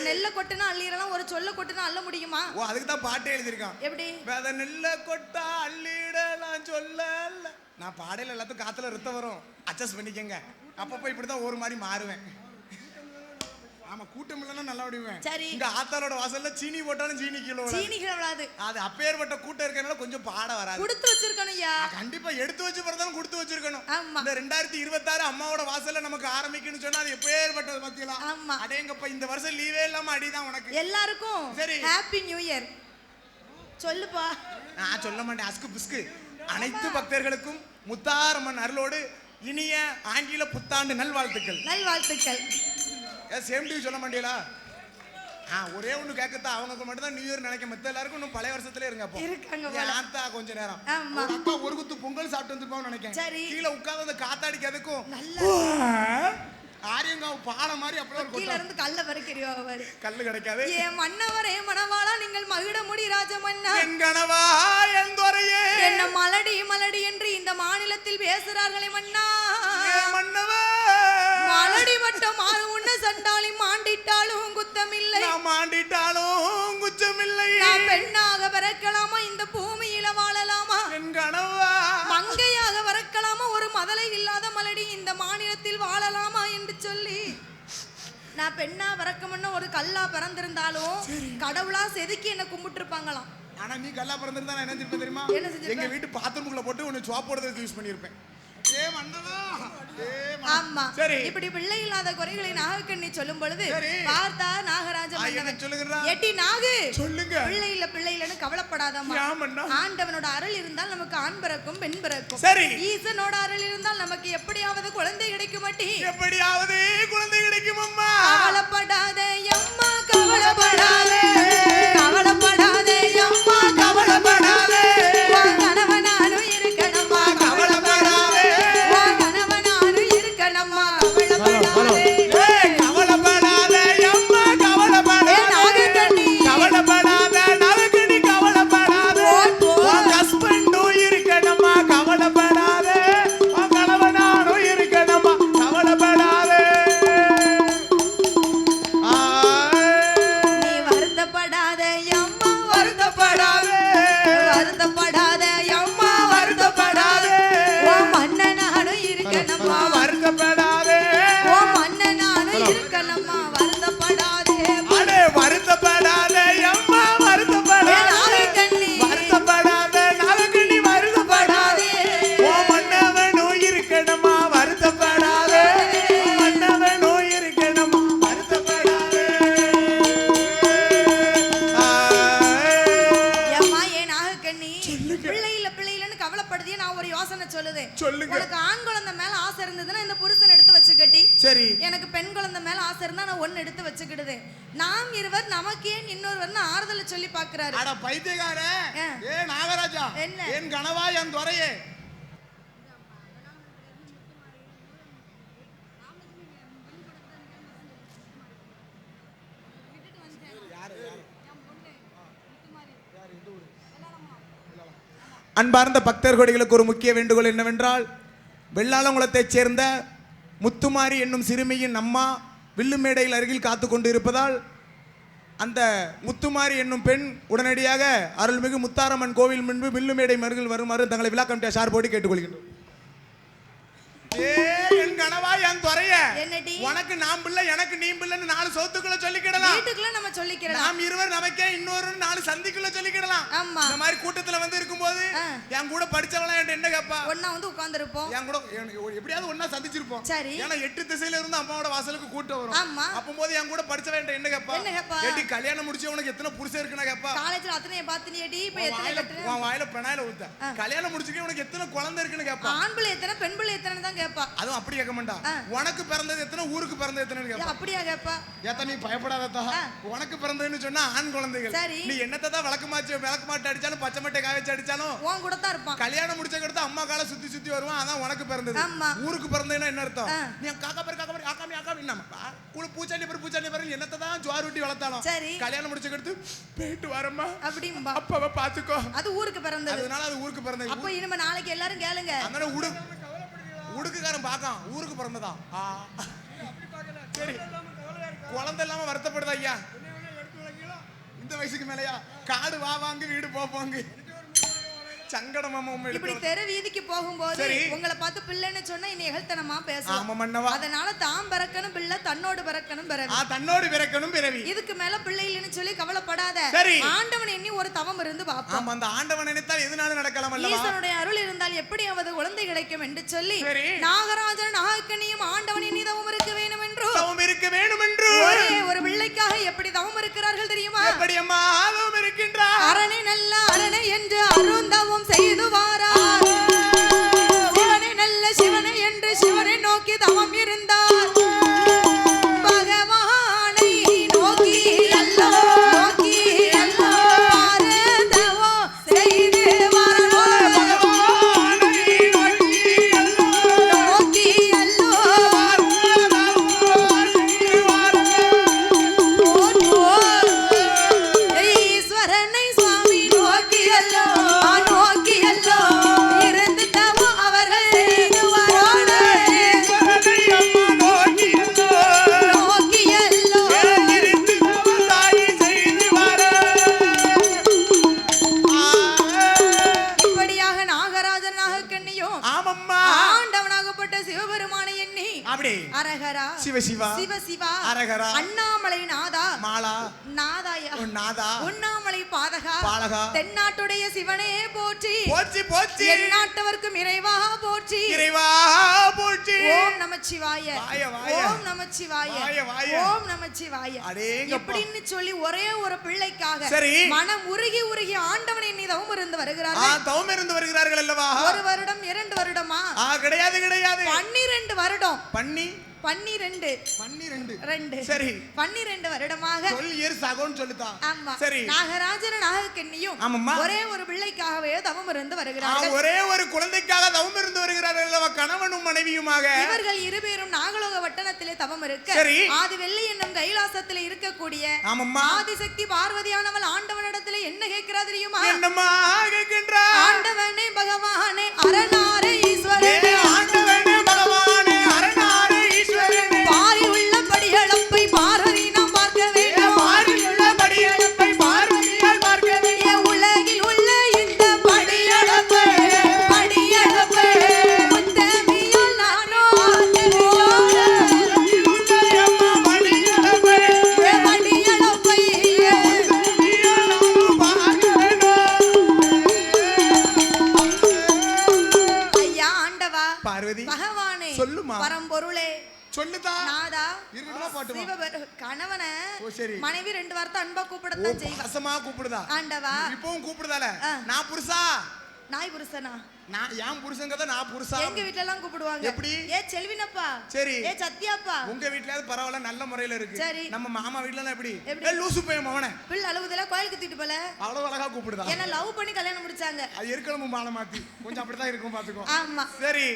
ஒரு நெல்லை கொட்டுனா அள்ளிடலாம் ஒரு சொல்ல கொட்டுனா அள்ள முடியுமா? ஓ அதுக்கு தான் பாட்டே எழுதியிருக்கான். எப்படி? வேத நெல்ல கொட்டா அள்ளிடலாம் சொல்ல நான் பாடையில எல்லாத்துக்கும் காத்துல ரத்தம் வரும். அட்ஜஸ்ட் பண்ணிக்கங்க. அப்பப்போ இப்படிதான் ஒரு மாதிரி மாறுவேன். ஆமா கூட்டம் இல்லைன்னா நல்லா விடுவேன் சரி. இங்க ஆத்தாளோட வாசல்ல சீனி போட்டாலும் சீனி கிலோ சீனிகள் விழாது அது அப்பேற்பட்ட கூட்டம் இருக்கறனால கொஞ்சம் பாட வராது. கொடுத்து வச்சிருக்கணும் ஐயா. கண்டிப்பா எடுத்து வச்சு பிறந்தாலும் கொடுத்து வச்சிருக்கணும். ஆமா. இந்த ரெண்டாயிரத்தி இருபத்தாறு அம்மாவோட வாசல்ல நமக்கு ஆரம்பிக்கணும்னு சொன்னா அது எப்பேற்பட்டது பாத்தீங்களா? ஆமா. அடேங்கப்பா இந்த வருஷம் லீவே இல்லாம அடிதான் உனக்கு. எல்லாருக்கும் சரி. ஹாப்பி நியூ இயர் சொல்லுப்பா. நான் சொல்ல மாட்டேன். அஸ்கு பிஸ்கு. அனைத்து பக்தர்களுக்கும் முத்தாரம்மன் அருளோடு இனிய ஆங்கில புத்தாண்டு நல்வாழ்த்துக்கள். நல்வாழ்த்துக்கள். ஏன் சேம் டிவி சொல்ல மாட்டீங்களா? ஆ ஒரே ஒண்ணு கேட்கத்தான் அவங்க மட்டும் தான் நியூ இயர் நினைக்க மத்த எல்லாருக்கும் இன்னும் பழைய வருஷத்துல இருங்க அப்போ. இருக்காங்க போல. ஆத்தா கொஞ்ச நேரம். ஒரு அக்கா ஒரு குத்து பொங்கல் சாப்பிட்டு வந்திருப்பான்னு நினைக்கிறேன் சரி. கீழே உட்கார்ந்து அந்த காத்தாடிக்கிறதுக்கும். நல்ல ஆரியங்காவு பானை மாதிரி அப்படியே ஒரு கீழ. இருந்து கல்ல பறிக்கிறியோ அவரு? கல்லு கிடைக்காது. ஏ மன்னவரே மணவாளா நீங்கள் மகிழ முடி ராஜமன்னா. என் கனவா என் துறையே. என்ன மலடி மலடி என்று இந்த மாநிலத்தில் பேசுறார்களே மன்னா. என் மலடி மட்டும் மாறு உண்ண சண்டாளி மாண்டிட்டாலும் குத்தமில்லை. மாண்டிட்டாலும் குச்சமில்லை நான் பெண்ணாக பிறக்கலாமா? இந்த பூமியில வாழலாமா? என் கனவா. மங்கையாக பிறக்கலாமா? ஒரு மதலை இல்லாத மலடி இந்த மாநிலத்தில் வாழலாமா என்று சொல்லி. நான் பெண்ணா பிறக்கமுன்னா ஒரு கல்லா பிறந்திருந்தாலும் கடவுளா செதுக்கி என்ன கும்பிட்டு இருப்பாங்களாம் ஆனா நீ கல்லா பிறந்திருந்தா நான் என்ன செஞ்சிருப்பேன் தெரியுமா? என்ன செஞ்சிருப்ப? எங்க வீட்டு பாத்ரூமுக்குள்ள போட்டு உன்னை சுவாப் போடுறதுக்கு யூஸ் பண்ணியிருப்பேன். ஏ மன்ன- ஆமா. இப்படி பிள்ளை இல்லாத குறைகளை நாகக்கண்ணி சொல்லும் பொழுது. பார்த்தா நாகராஜ எட்டி நாகு. சொல்லுங்க. பிள்ளை இல்ல பிள்ளை இல்லைன்னு கவலைப்படாதம்மா? ஆண்டவனோட அருள் இருந்தால் நமக்கு ஆண் பிறக்கும் பெண் பிறக்கும். சரி. ஈசனோட அருள் இருந்தால் நமக்கு எப்படியாவது குழந்தை கிடைக்கும் மாட்டி எப்படியாவது குழந்தை கிடைக்கும் அம்மா கவலைப்படாதே அம்மா கவலைப்படாதே. ஆசை இருந்தா நான் ஒன்னு எடுத்து வச்சுக்கிடுது. நாம் இருவர் நமக்கு ஏன் இன்னொருவர்னு ஆறுதலை சொல்லி பாக்குறாரு அட பைத்தியக்கார. ஏ நாகராஜா! என்ன? என் கனவா என் துறையே! அன்பார்ந்த பக்தர் கொடிகளுக்கு ஒரு முக்கிய வேண்டுகோள் என்னவென்றால் வெள்ளாளங்குளத்தைச் சேர்ந்த முத்துமாரி என்னும் சிறுமியின் அம்மா வில்லுமேடையில் அருகில் காத்து கொண்டு இருப்பதால் அந்த முத்துமாரி என்னும் பெண் உடனடியாக அருள்மிகு முத்தாரம்மன் கோவில் முன்பு வில்லுமேடை மருகில் வருமாறு தங்களை விழா கமிட்டியா சார்போடு கேட்டுக்கொள்கின்றோம். ஏ என் கனவா என் துறைய. என்னடி? உனக்கு நான் பிள்ளை எனக்கு நீ பிள்ளைன்னு நாலு சோத்துக்குள்ள சொல்லிக்கிடலாம். வீட்டுக்குள்ள நம்ம சொல்லிக்கிறோம் நாம் இருவர் நமக்கே இன்னொரு நாலு சந்திக்குள்ள சொல்லிக்கிடலாம். ஆமா. இந்த மாதிரி கூட்டத்துல வந்து இருக்கும்போது. என் கூட படிச்சவளா என்கிட்ட என்ன கேப்பா? ஒன்னா வந்து உட்கார்ந்துருப்போம். என் கூட எப்படியாவது ஒண்ணா சந்திச்சிருப்போம். சரி. ஏன்னா எட்டு திசையில இருந்து அம்மாவோட வாசலுக்கு கூட்டம் வரும். ஆமா. அப்பம்போது என் கூட படிச்சவன் என்கிட்ட என்ன கேப்பா? என்ன கேப்பா? ஏட்டி கல்யாணம் முடிச்சு உனக்கு எத்தனை புருஷன் இருக்குன்னா கேப்பா? காலேஜ்ல அத்தனைய பார்த்து நீ அடி இப்ப எத்தனை வாயில கட்டுற? உன் வாயில பெனாயில ஊத்த. கல்யாணம் முடிச்சுட்டு உனக்கு எத்தனை குழந்தை இருக்குன்னு கேப்பா? ஆண் பிள்ளை எத்தனை பெண் பிள்ளை எத்தனை தான் கேப்பா. அதுவும் அப்படி கேட்க மாட்டா. உனக்கு பிறந்தது எத்தனை ஊருக்கு பிறந்தது எத்தனை கேட்பா அப்படியா கேப்பா? ஏத்தா நீ பயப்படாதா ஆ. உனக்கு பிறந்ததுன்னு சொன்னா ஆண் குழந்தைகள். சரி. நீ என்னத்தை தான் விளக்கு மாட்டு அடிச்சாலும் பச்சை மட்டை காய வச்சு அடிச்சாலும் உன் கூட தான் இருப்பான். கல்யாணம் முடிச்ச அடுத்து அம்மா கால சுத்தி சுத்தி வருவான். அதான் உனக்கு பிறந்தது. ஊருக்கு பிறந்ததுன்னா என்ன அர்த்தம். நீ காக்கா பேர் காக்கா பேர் ஆக்காமி ஆக்காமி நம்ம குழு பூச்சாண்டி பேர் பூச்சாண்டி பேர் என்னத்தை தான் ஜோர் ஊட்டி வளர்த்தாலும். சரி. கல்யாணம் முடிச்ச அடுத்து போயிட்டு வரமா அப்படிம்பா. அப்பாவை பாத்துக்கோ அது ஊருக்கு பிறந்தது. அதனால அது ஊருக்கு பிறந்தது. அப்ப இனிமே நாளைக்கு எல்லாரும் கேளுங்க. அதனால உடு. உடுக்குக்காரன் பார்க்கான் ஊருக்கு பிறந்ததான். ஆ. சரி. குழந்தை இல்லாம வருத்தப்படுதா ஐயா? இந்த வயசுக்கு மேலையா? காடு வா வாங்கு வீடு போ போங்கு சங்கடம் மாமா உண்மை இப்படி தெரு வீதிக்கு போகும்போது. உங்களை பார்த்து பிள்ளைன்னு சொன்னா இனி எகழ்த்தனமா ஆமா பேசுவோம் மன்னவா. அதனால தான் பிறக்கணும் பிள்ளை தன்னோடு பிறக்கணும் பிறவி. தன்னோடு பிறக்கணும் பிறவி. இதுக்கு மேல பிள்ளை இல்லைன்னு சொல்லி கவலைப்படாத. சரி. ஆண்டவன் எண்ணி ஒரு தவம் இருந்து பார்ப்போம். ஆமா அந்த ஆண்டவன் நினைத்தால் எதுனாலும் நடக்கலாம் அல்லவா? ஈசனுடைய அருள் இருந்தால் எப்படியாவது குழந்தை கிடைக்கும் என்று சொல்லி. நாகராஜன் நாகக்கனியும் ஆண்டவன் எண்ணி தவம் இருக்க வேண்டும். தவம் இருக்க வேணும் என்று ஒரே பிள்ளைக்காக எப்படி தவம் இருக்கிறார்கள் தெரியுமா? எப்படி அம்மா ஆதவம் இருக்கின்றார்? அரணை நல்ல அரணை என்று அருந்தவம் செய்து போச்சு போச்சு எந்நாட்டவர்க்கும் இறைவா போற்றி. இறைவா போச்சு ஓம் நமச்சிவாய. வாய, வாய. ஓம் நமச்சிவாய. வாய, வாய. ஓம் நமச்சிவாய. அடேங்கப்பா. எப்படின்னு சொல்லி ஒரே ஒரு பிள்ளைக்காக சரி. மனம் உருகி உருகி ஆண்டவனை நீதவும் இருந்து ஆ வருகிறார்கள் தவம் இருந்து வருகிறார்கள் அல்லவா? ஒரு வருடம் இரண்டு வருடமா? கிடையாது கிடையாது. பன்னிரண்டு வருடம். பண்ணி பன்னிரண்டு. பன்னிரெண்டு. ரெண்டு. சரி. பன்னிரண்டு வருடமாக சொல் இயர் சகோன்னு சொல்லுதா? ஆமா. சரி. நாகராஜன நாகக்கண்ணியும் ஆமாம்மா. ஒரே ஒரு பிள்ளைக்காகவே தவம் இருந்து வருகிறார்கள். ஒரே ஒரு குழந்தைக்காக தவம் இருந்து வருகிறார்கள் கணவனும் மனைவியுமாக. இவர்கள் இருபேரும் நாகலோக வட்டணத்திலே தவம் இருக்க சரி. ஆதி வெள்ளி என்னும் கைலாசத்திலே இருக்கக்கூடிய ஆமம்மா. ஆதிசக்தி பார்வதியானவள் ஆண்டவனிடத்திலே என்ன கேட்கிறா தெரியுமா? என்னம்மா ஆண்டவனே பகவானே அரணாரே ஈஸ்வரனே. ஆண்டவனே ஆண்டவா இப்பவும் கூப்பிடுதால. நான் புருஷா? நாய் புருஷனா? நான் என் புருஷங்கத நான் புருஷா. எங்க வீட்ல எல்லாம் கூப்பிடுவாங்க. எப்படி? ஏ செல்வினப்பா. சரி. ஏ சத்யாப்பா. உங்க வீட்லயாவது பரவாயில்ல நல்ல முறையில இருக்கு. சரி. நம்ம மாமா வீட்ல எல்லாம் எப்படி? ஏ, லூசு பையன் மவனே. பிள்ளை அழுவுதுல கோயிலுக்கு தூக்கிட்டு போல? அவ்வளவு அழகா கூப்பிடுதா? என்ன லவ் பண்ணி கல்யாணம் முடிச்சாங்க. அது எருக்கலமும் மாலை மாத்தி. கொஞ்சம் அப்படிதான் இருக்கும் பாத்துக்கோ ஆமா. சரி.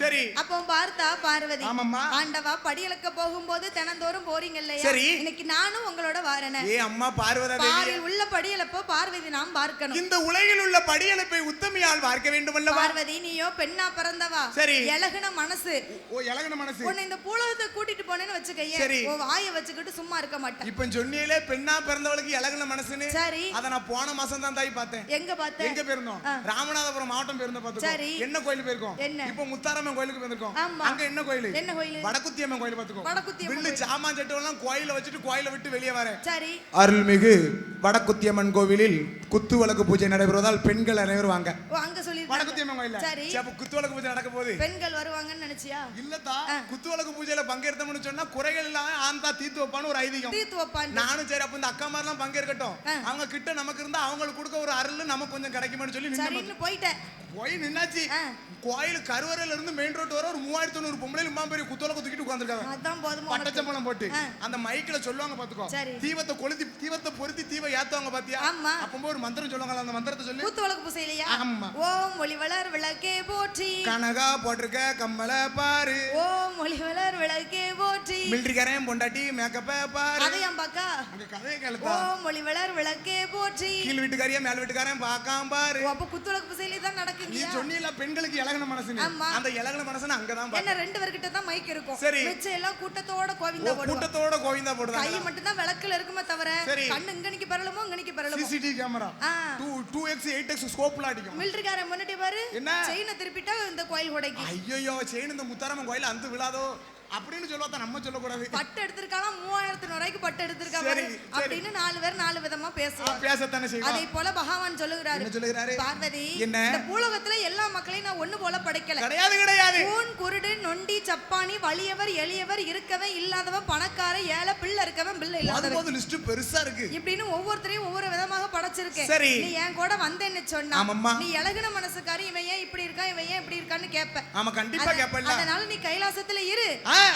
சரி. அப்போ பார்த்தா பார்வதி ஆமாம்மா. ஆண்டவா படியளக்க போகும்போது தினந்தோறும் போறீங்க இல்லையா? சரி. இன்னைக்கு நானும் உங்களோட வாரேனே. ஏ அம்மா பார்வதா பாரில் உள்ள படியளப்போ பார்வதி நாம் பார்க்கணும். இந்த உலகில் உள்ள படியெழுப்பை உத்தமியால் பார்க்க வேண்டும் அல்லவா? பார்வதி நீயோ பெண்ணா பிறந்தவா? சரி. இலகுன மனசு. ஓ இலகன மனசு. உன்னை இந்த பூலகத்தை கூட்டிட்டு போனேன்னு வச்சுக்கையே. சரி. உன் வாயை வச்சுக்கிட்டு சும்மா இருக்க மாட்டேன். இப்ப சொன்னீங்களே பெண்ணா பிறந்தவளுக்கு இலகன மனசுன்னு. சரி. அத நான் போன மாசம் தான் தாய் பார்த்தேன். எங்க பார்த்த எங்க போயிருந்தோம். ராமநாதபுரம் மாவட்டம் போயிருந்தோம் சரி. என்ன கோயில் போயிருக்கோம்? என்ன? இப்போ முத்தாரம்மன் கோயிலுக்கு ஆமா. அங்க என்ன கோயில்? என்ன கோயில்? வடக்குத்தி அம்மன் கோயில் பாத்துக்கோ வடக்குத்தி அம்மன் வில்லு சாமான் சட்டு எல்லாம் கோயில வச்சுட்டு கோயில விட்டு வெளியே வரேன் சரி. அருள்மிகு வடக்குத்தியம்மன் கோவிலில் குத்து விளக்கு பூஜை நடைபெறுவதால் பெண்கள் அனைவரும் வாங்க. அங்க சொல்லி வடக்குத்தியம்மன் கோயில்ல. சரி. அப்ப குத்து விளக்கு பூஜை நடக்க போகுது. பெண்கள் வருவாங்கன்னு நினைச்சியா? இல்லத்தா குத்து விளக்கு பூஜையில பங்கேற்றோம்னு சொன்னா குறைகள் இல்லாம ஆந்தா தீத்து வைப்பான்னு ஒரு ஐதீகம். தீர்த்து வைப்பான் நானும் சரி அப்ப இந்த அக்கா மாதிரிலாம் பங்கேற்கட்டும். ஆ. அவங்க கிட்ட நமக்கு இருந்தா அவங்களுக்கு கொடுக்க ஒரு அருள் நமக்கு கொஞ்சம் கிடைக்குமேன்னு சொல்லி போயிட்டேன். போய் நின்னாச்சு. ஆ. கருவறையில இருந்து மெயின் ரோட் வர ஒரு மூவாயிரத்தி தொண்ணூறு பொம்பளை இம்மா பெரிய குத்தோல குத்திக்கிட்டு உட்காந்துருக்காங்க. பட்டச்சம்பளம் போட்டு. அந்த மைக்ல சொல்லுவாங்க பாத்துக்கோ சரி. தீவத்தை கொளுத்தி தீவத்தை பொருத்தி தீவை ஏத்துவாங்க பாத்தியா. அப்போ ஒரு மந்திரம் சொல்லுவாங்க அந்த மந்திரத்தை சொல்லி கூத்து விளக்கு பூசையிலையா ஆமா. ஓம் ஒளி வளர் விளக்கே போற்றி கனகா போட்டிருக்க கம்மல பாரு ஓம் ஒளி வளர் விளக்கே போற்றி மிலிட்டரிக்காரன் பொண்டாட்டி மேக்கப்ப பாரு. அதையாம் பாக்கா. அங்க கதையை கேளுத்தா ஓம் ஒளி வளர் விளக்கே போற்றி. கீழ் வீட்டுக்காரியா மேல் வீட்டுக்காரன் பார்க்காம பாரு. ஓ, அப்ப குத்து விளக்கு பூசையிலே தான் நீ நடக்குங்க சொன்னீல பெண்களுக்கு இலகன ஆமா. அந்த இலகன மனசுன்னு அங்கதான் பாரு. என்ன ரெண்டு பேர்கிட்ட தான் மைக் இருக்கும். சரி. மிச்சம் எல்லாம் கூட்டத்தோட ஓ, கோவிந்தா போடுவோம் கூட்டத்தோட கோவிந்தா கை போடுறாங்க மட்டும் தான் விளக்குல இருக்குமே தவிர. கண்ணு பரலுமோ இங்கனிக்கு பரலுமோ சிசிடிவி கேமரா ஆ. Two two x eight x ஸ்கோப்ல அடிக்கும். மிலிட்டரிக்காரன் முன்னாடி பாரு. என்ன? செயினை திருப்பிட்டா இந்த கோயில் உடைக்கு. ஐயோ செயின் இந்த முத்தாரம்மன் கோயில் அந்த விழாதோ? அப்படின்னு சொல்லுவாத்த நம்ம சொல்லக்கூடாது பட்டு எடுத்திருக்காலாம் மூவாயிரத்து ரூபாய்க்கு பட்டு எடுத்திருக்கா சரி, பாரு. சரி. அப்படின்னு நாலு பேர் நாலு விதமா பேசுவாங்க பேசத்தானே செய்வான் அதை போல பகவான் சொல்லுகிறாரு சொல்லுகிறாரு பார்வதி என்ன? இந்த பூலோகத்துல எல்லா மக்களையும் நான் ஒண்ணு போல படைக்கல கிடையாது கிடையாது கூன் குருடு நொண்டி சப்பானி வலியவர் எளியவர் இருக்கவன் இல்லாதவன் பணக்கார ஏழை பிள்ளை இருக்கவன் பிள்ளை இல்லாதவன் லிஸ்ட் பெருசா இருக்கு இப்படின்னு ஒவ்வொருத்தரையும் ஒவ்வொரு விதமாக படைச்சிருக்கேன் சரி. நீ என் கூட வந்தேன்னு சொன்னா. நீ இலகுன மனசுக்காரி இவன் ஏன் இப்படி இருக்கா இவன் ஏன் இப்படி இருக்கான்னு கேப்ப ஆமா கண்டிப்பா கேப்பல்ல அதனால நீ கைலாசத்துல இரு.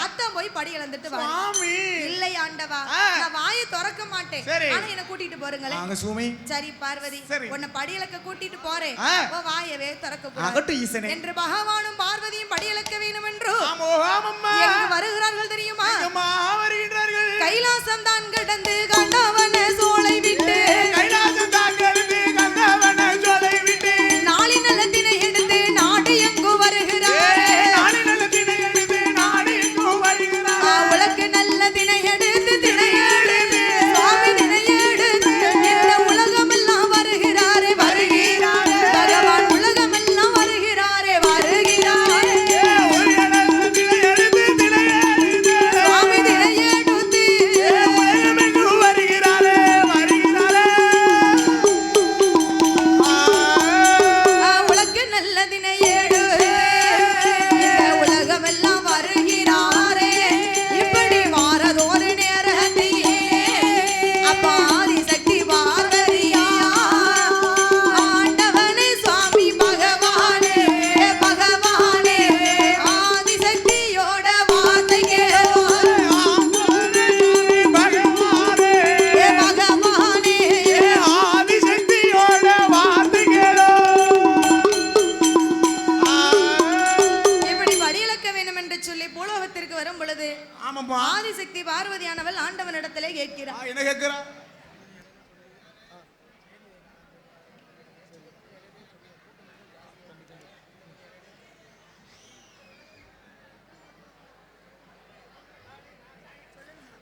அத்தான் போய் படி இழந்துட்டு சுவாமி. இல்லை ஆண்டவா. நான் வாயை திறக்க மாட்டேன். சரி. ஆனா என்ன கூட்டிட்டு போறீங்களே வாங்க சுமி சரி பார்வதி சரி. உன்னை படியலக்க கூட்டிட்டு போறேன். ஆ. உன் வாயவே திறக்க கூடாது. ஈசனே. என்று பகவானும் பார்வதியும் படியலக்க வேண்டும் என்று ஆமோ ஆமம்மா. எங்கு வருகிறார்கள் தெரியுமா? எங்கம்மா வருகின்றார்கள்? கைலாசம் தான் கடந்து கண்டவன சோலை விட்டு கைலாசம்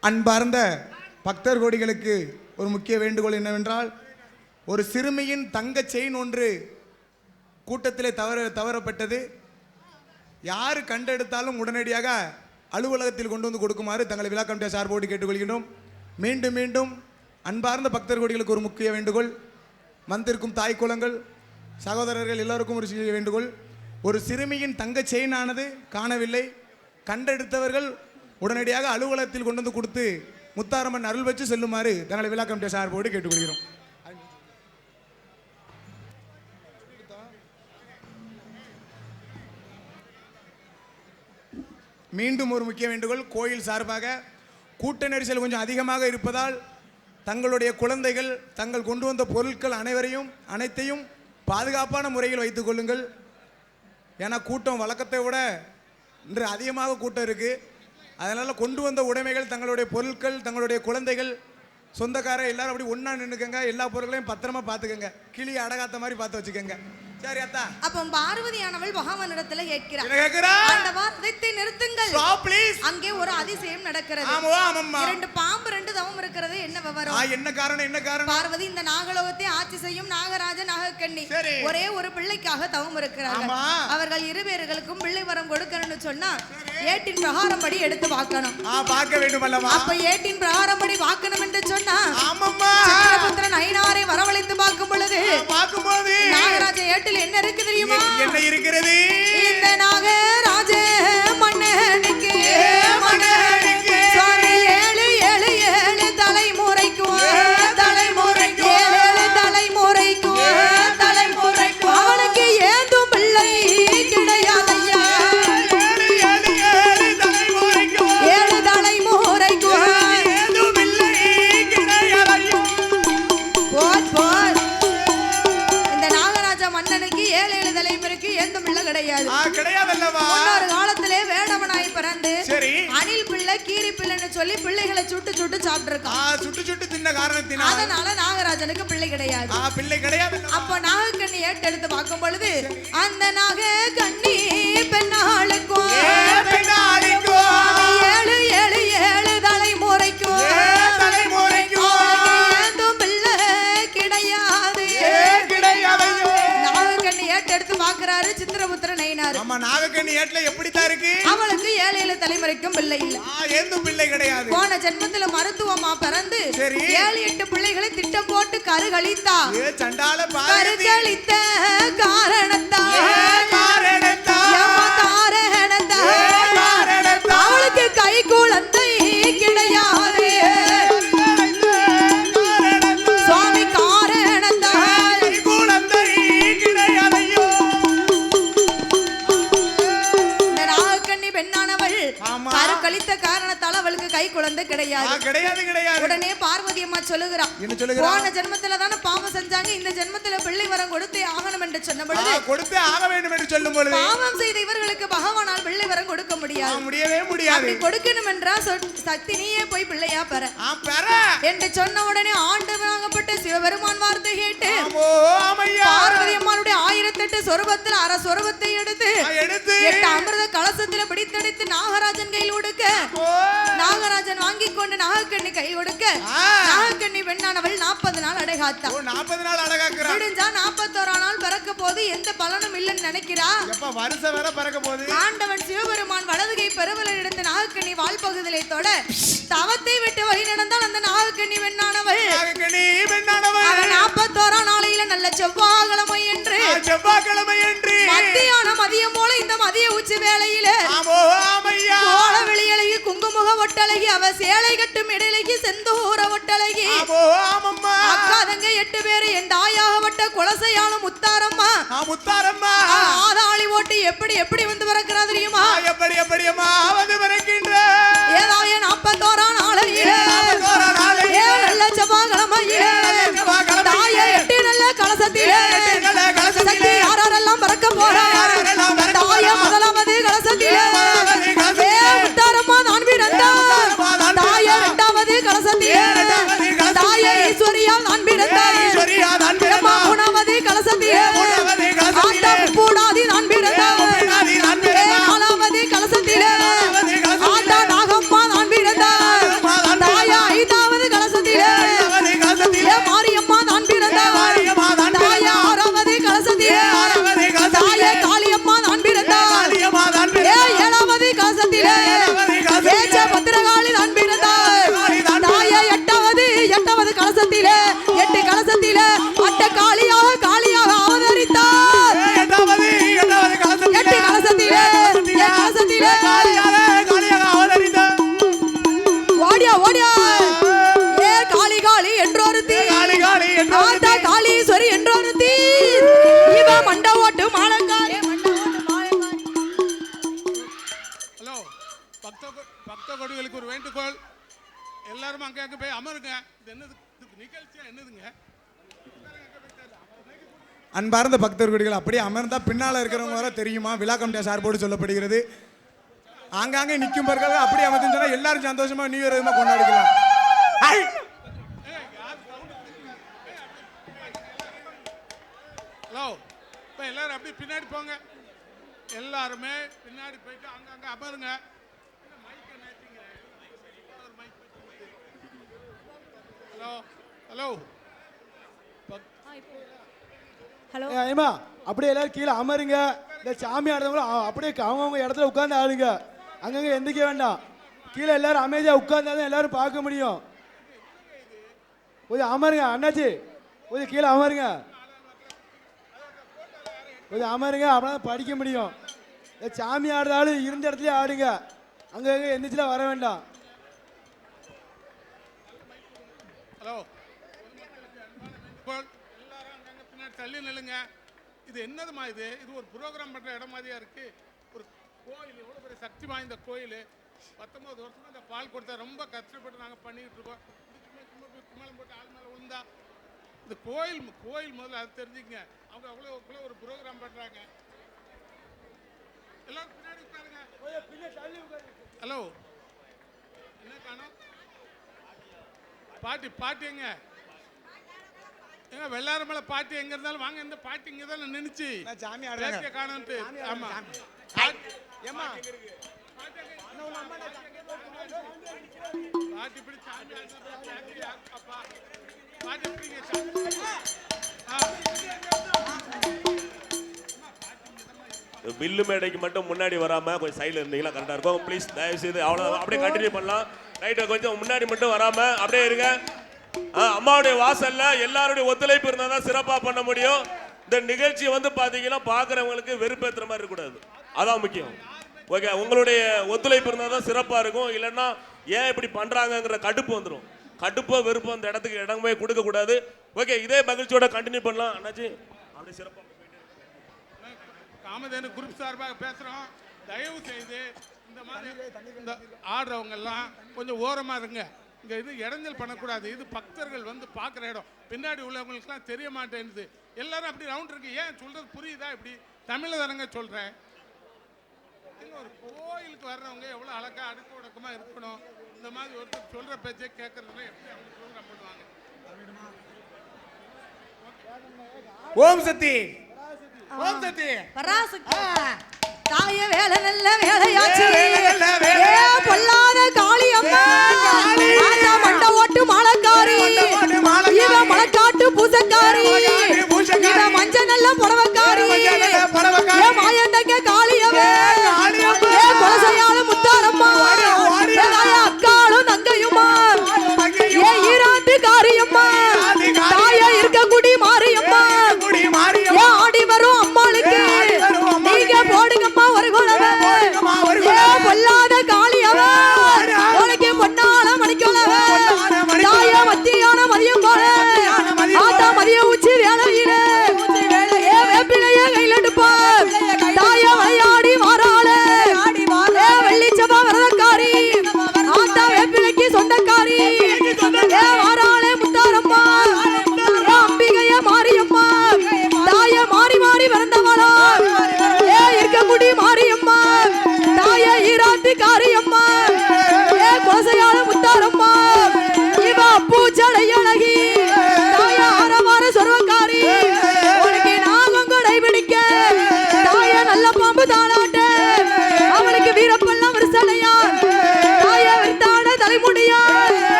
அன்பார்ந்த பக்தர் கோடிகளுக்கு ஒரு முக்கிய வேண்டுகோள் என்னவென்றால் ஒரு சிறுமியின் தங்கச் செயின் ஒன்று கூட்டத்திலே தவற தவறப்பட்டது. யார் கண்டெடுத்தாலும் உடனடியாக அலுவலகத்தில் கொண்டு வந்து கொடுக்குமாறு தங்களை விழா கமிட்டியார் சார்போடு கேட்டுக்கொள்கிறோம் மீண்டும் மீண்டும் அன்பார்ந்த பக்தர் கோடிகளுக்கு ஒரு முக்கிய வேண்டுகோள். வந்திருக்கும் தாய் குலங்கள் சகோதரர்கள் எல்லோருக்கும் ஒரு சிறிய வேண்டுகோள். ஒரு சிறுமியின் தங்கச் செயினானது காணவில்லை. கண்டெடுத்தவர்கள் உடனடியாக அலுவலகத்தில் கொண்டு வந்து கொடுத்து முத்தாரம்மன் அருள் வச்சு செல்லுமாறு தங்களை விழா கமிட்டியார் சார்போடு கேட்டுக்கொள்கிறோம் மீண்டும் ஒரு முக்கிய வேண்டுகோள் கோயில் சார்பாக கூட்ட நெரிசல் கொஞ்சம் அதிகமாக இருப்பதால் தங்களுடைய குழந்தைகள் தங்கள் கொண்டு வந்த பொருட்கள் அனைவரையும் அனைத்தையும் பாதுகாப்பான முறையில் வைத்துக் கொள்ளுங்கள். ஏன்னா கூட்டம் வழக்கத்தை விட இன்று அதிகமாக கூட்டம் இருக்குது அதனால் கொண்டு வந்த உடைமைகள் தங்களுடைய பொருட்கள் தங்களுடைய குழந்தைகள் சொந்தக்காரர் எல்லாரும் அப்படி ஒன்றா நின்றுக்கங்க எல்லா பொருட்களையும் பத்திரமா பார்த்துக்கங்க. கிளி அடகாத்த மாதிரி பார்த்து வச்சுக்கோங்க. சரி அத்தா. அப்போ பார்வதியானவள் பகவானிடத்துல கேட்கிறார் ஆண்டவா ரதத்தை நிறுத்துங்கள். ஸ்டாப் ப்ளீஸ் அங்கே ஒரு அதிசயம் நடக்கிறது. ஆமா ஆமாம்மா இரண்டு பாம்பு ரெண்டு தவம் இருக்கிறது. என்ன ஆ விவரம் என்ன காரணம் என்ன காரணம்? பார்வதி இந்த நாகலோகத்தை ஆட்சி செய்யும் நாகராஜ நாகக்கண்ணி. ஒரே ஒரு பிள்ளைக்காக தவம் இருக்கிறார்கள். ஆமா. அவர்கள் இரு பேர்களுக்கும் பிள்ளை வரம் கொடுக்கணும்னு சொன்னா ஏட்டின் பிரகாரம் படி எடுத்து பார்க்கணும். ஆ பார்க்க வேண்டும் அல்லவா? அப்ப ஏட்டின் பிரகாரம் படி பார்க்கணும் என்று சொன்னா ஆமாம்மா. சித்திரபுத்திரன் நயினாரை வரவழைத்து பார்க்கும் பொழுது பார்க்கும்போது. நாகராஜ ஏட்டில் என்ன இருக்கு தெரியுமா? என்ன இருக்கிறது? இந்த நாகராஜ மன்னனுக்கு மன்னனுக்கு ஜென்மத்துல மருத்துவமா பிறந்து. ஏழு எட்டு பிள்ளைகளை திட்டம் போட்டு கருகளித்தா ஏ சண்டால கருக்களித்த காரணத்தால் அவளுக்கு கை குழந்தை கிடையாது. கிடையாது கிடையாது. உடனே பார்வதி அம்மா சொல்லுகிறா என்ன சொல்லுகிறா போன ஜென்மத்துல தானே பாவம் செஞ்சாங்க இந்த ஜென்மத்துல பிள்ளை வரம் கொடுத்தே ஆகணும் என்று சொன்ன பொழுது கொடுத்தே ஆக வேண்டும் என்று சொல்லும் பொழுது பாவம் செய்த இவர்களுக்கு பகவானால் பிள்ளை வரம் கொடுக்க முடியாது. முடியவே முடியாது. அப்படி கொடுக்கணும் என்றா சொல்- சக்தி நீயே போய் பிள்ளையா பெற. பெற. என்று சொன்ன உடனே ஆண்டவனாகப்பட்ட சிவபெருமான் வார்த்தை கேட்டு பார்வதி அம்மாளுடைய ஆயிரத்தெட்டு சொருபத்துல அரை சொருபத்தை எடுத்து எடுத்து. எட்டு அமிர்த கலசத்துல பிடித்தெடுத்து நாகராஜன் கையில் கொடுக்க ஓ, நாகராஜன் வாங்கி கொண்டு நாகக்கண்ணி கையில் கொடுக்க நாகக்கண்ணி பெண்ணானவள் நாற்பது நாள் அடைகாத்தா. நாற்பது நாள் அழகாக்குறா முடிஞ்சா நாற்பத்தோரா நாள் பிறக்க போது எந்த பலனும் இல்லைன்னு நினைக்கிறா? வருஷம் வேற பறக்க போகுது ஆண்டவன் சிவபெருமான் வலதுகை பெருவலில் எடுத்த நாகக்கண்ணி வால்பகுதியிலே தொட. தவத்தை விட்டு வழி நடந்தால் அந்த நாகக்கண்ணி பெண்ணானவள். நாற்பத்தோரா நாளையில நல்ல செவ்வாய்க்கிழமை என்று. செவ்வாய்க்கிழமை என்று. மத்தியானம் சேலை கட்டும் இடையழகி செந்தூர ஒட்டழகி ஆமோ ஆமம்மா. அக்கா தங்க எட்டு பேரு என் தாயாகப்பட்ட குலசையான முத்தாரம்மா. முத்தாரம்மா. ஆதாளி ஓட்டி எப்படி எப்படி வந்து பிறக்கிறா தெரியுமா? எப்படி எப்படி அம்மா வந்து எல்லாரும் அங்கே அங்கே போய் அமருங்க. இது என்னது? நிகழ்ச்சியா என்னதுங்க? அன்பார்ந்த பக்தர்கள் அப்படியே அமர்ந்தா பின்னால இருக்கிறவங்க வர தெரியுமா? விழா கமிட்டியா சார்போடு சொல்லப்படுகிறது. ஆங்காங்கே நிற்கும் பிறகு அப்படியே அமர்ந்து சொன்னா எல்லாரும் சந்தோஷமா நியூ இயர் விதமா கொண்டாடிக்கலாம்! ஹலோ இப்போ எல்லாரும் அப்படியே பின்னாடி போங்க. எல்லாருமே பின்னாடி போயிட்டு அங்கங்க அமருங்க ஹலோ ஹலோ ஹலோ ஏய், ஐமா அப்படியே எல்லாரும் கீழே அமருங்க. இந்த சாமி ஆடுறவங்களும் அப்படியே அவங்கவுங்க இடத்துல உட்கார்ந்து ஆடுங்க. அங்கங்க எந்திரிக்க வேண்டாம். கீழே எல்லாரும் அமைதியா உட்கார்ந்தா தான் எல்லாரும் பார்க்க முடியும். கொஞ்சம் அமருங்க அண்ணாச்சி. கொஞ்சம் கீழே அமருங்க. கொஞ்சம் அமருங்க அப்பதான் படிக்க முடியும். இந்த சாமி ஆடுறாலும் இருந்த இடத்துலயே ஆடுங்க. அங்க அங்க எந்திரிச்சுலாம் வர வேண்டாம். ஹலோ வேண்டுகோள் எல்லாரும் அங்கங்க பின்னாடி தள்ளி நில்லுங்க. இது என்னதுமா இது? இது ஒரு ப்ரோக்ராம் பண்ணுற இடம் மாதிரியா இருக்கு. ஒரு கோயில் எவ்வளோ பெரிய சக்தி வாய்ந்த கோயில். பத்தொம்பது வருஷமா இந்த பால் கொடுத்தா ரொம்ப கஷ்டப்பட்டு நாங்கள் பண்ணிக்கிட்டு இருக்கோம். இது சும்மா கும்மலம் போட்டு ஆள் மேலே விழுந்தா. இந்த கோயில் கோயில் முதல்ல அது தெரிஞ்சுக்கங்க. அவங்க அவ்வளோ அவ்வளோ ஒரு ப்ரோக்ராம் பண்ணுறாங்க எல்லாரும் பின்னாடி உட்காருங்க. ஹலோ என்ன காணும்? பாட்டி பாட்டி எங்க? ஏங்க வெள்ளாரமலை பாட்டி எங்க இருந்தாலும் வாங்க இந்த பாட்டி இங்க தான் நின்னுச்சு. நான் சாமி ஆடுறேங்க. காணோன்ட்டு. ஆமா. ஏம்மா? பாட்டி இப்படி சாமி ஆடுனா பாட்டி. ஆ. பில்லு மேடைக்கு மட்டும் முன்னாடி வராம கொஞ்சம் சைடுல இருந்தீங்கன்னா கரெக்டா இருக்கும். ப்ளீஸ் தயவு செய்து அவ்வளோ அப்படியே கண்டினியூ பண்ணலாம். ரைட்டு கொஞ்சம் முன்னாடி மட்டும் வராம அப்படியே இருங்க. அம்மாவுடைய வாசல்ல எல்லாருடைய ஒத்துழைப்பு இருந்தால் தான் சிறப்பாக பண்ண முடியும். இந்த நிகழ்ச்சி வந்து பார்த்தீங்கன்னா பார்க்குறவங்களுக்கு வெறுப்பேற்றுற மாதிரி இருக்கக்கூடாது. அதான் முக்கியம். ஓகே உங்களுடைய ஒத்துழைப்பு இருந்தால் தான் சிறப்பாக இருக்கும். இல்லைன்னா ஏன் இப்படி பண்ணுறாங்கங்கிற கடுப்பு வந்துடும் கடுப்போ வெறுப்போ அந்த இடத்துக்கு இடமே கொடுக்கக்கூடாது ஓகே இதே மகிழ்ச்சியோட கண்டினியூ பண்ணலாம். அண்ணாச்சி அப்படியே சிறப்பாக காமதேனு குரூப் சார்பாக பேசுறோம். தயவு செய்து இந்த மாதிரி இந்த ஆடுறவங்க எல்லாம் கொஞ்சம் ஓரமா இருங்க. இங்க இது இடைஞ்சல் பண்ணக்கூடாது. இது பக்தர்கள் வந்து பார்க்குற இடம். பின்னாடி உள்ளவங்களுக்குலாம் தெரிய மாட்டேங்குது எல்லாரும் அப்படி ரவுண்ட் இருக்கு. ஏன் சொல்றது புரியுதா இப்படி? தமிழ்ல தானங்க சொல்றேன். ஏங்க, ஒரு கோயிலுக்கு வர்றவங்க எவ்வளவு அழகா அடுக்கு உடக்கமா இருக்கணும். இந்த மாதிரி ஒருத்தர் சொல்ற பேச்சை கேட்கறதுல எப்படி அவங்க ப்ரோக்ராம் பண்ணுவாங்க? ஓம் சக்தி. ஓம் சக்தி. பராசக்தி தாய வேலை நல்ல வேலையாச்சு. பொல்லாத காளி அம்மா. மண்ட ஓட்டு மாலக்காரி